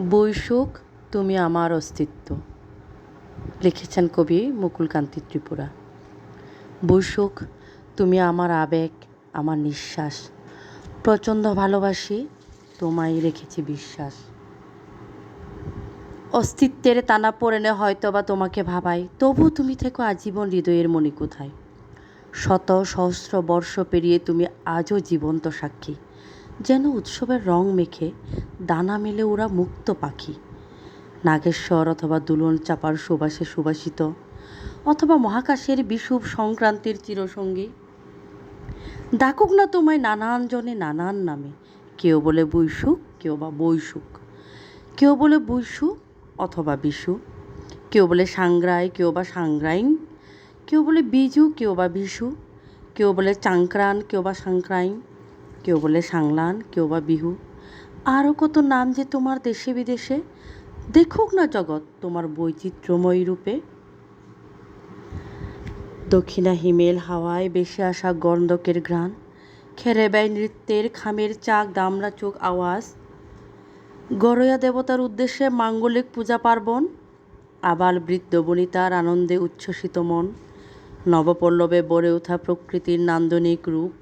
বৈশুক, তুমি আমার অস্তিত্ব। লিখেছেন কবি মুকুলকান্তি ত্রিপুরা। বৈশুক, তুমি আমার আবেগ, আমার নিঃশ্বাস। প্রচণ্ড ভালোবাসি, তোমায় রেখেছি বিশ্বাস। অস্তিত্বের টানা পড়েনে হয়তো বা তোমাকে ভাবাই, তবু তুমি থেকো আজীবন হৃদয়ের মণি কোথায় শত সহস্র বর্ষ পেরিয়ে তুমি আজও জীবন্ত সাক্ষী। যেন উৎসবের রং মেখে দানা মেলে ওরা মুক্ত পাখি। নাগেশ্বর অথবা দুলন চাপার সুবাসে সুবাসিত অথবা মহাকাশের বিষুব সংক্রান্তির চিরসঙ্গী। ডাকুক না তোমায় নানান জনে নানান নামে। কেউ বলে বৈশুক, কেউ বা বৈশুক। কেউ বলে বৈশু অথবা বিশু কেউ বলে সাংগ্রাই, কেউ বা সাংগ্রাইন। কেউ বলে বিজু, কেউ বা বিশু কেউ বলে চাংক্রান, কেউ বা সাংক্রাইন। কেউ বলে সাংলান, কেউ বা বিহু। আরও কত নাম যে তোমার দেশে বিদেশে? দেখুক না জগৎ তোমার বৈচিত্র্যময় রূপে। দক্ষিণা হিমেল হাওয়ায় বেশি আসা গন্ধকের ঘ্রাণ, খেরে ব্যয় নৃত্যের খামের চাক, দামড়া চোখ আওয়াজ। গরয়া দেবতার উদ্দেশ্যে মাঙ্গলিক পূজা পার্বণ, আবাল বৃদ্ধ বনিতার আনন্দে উচ্ছ্বসিত মন। নবপল্লবে বড়ে ওঠা প্রকৃতির নান্দনিক রূপ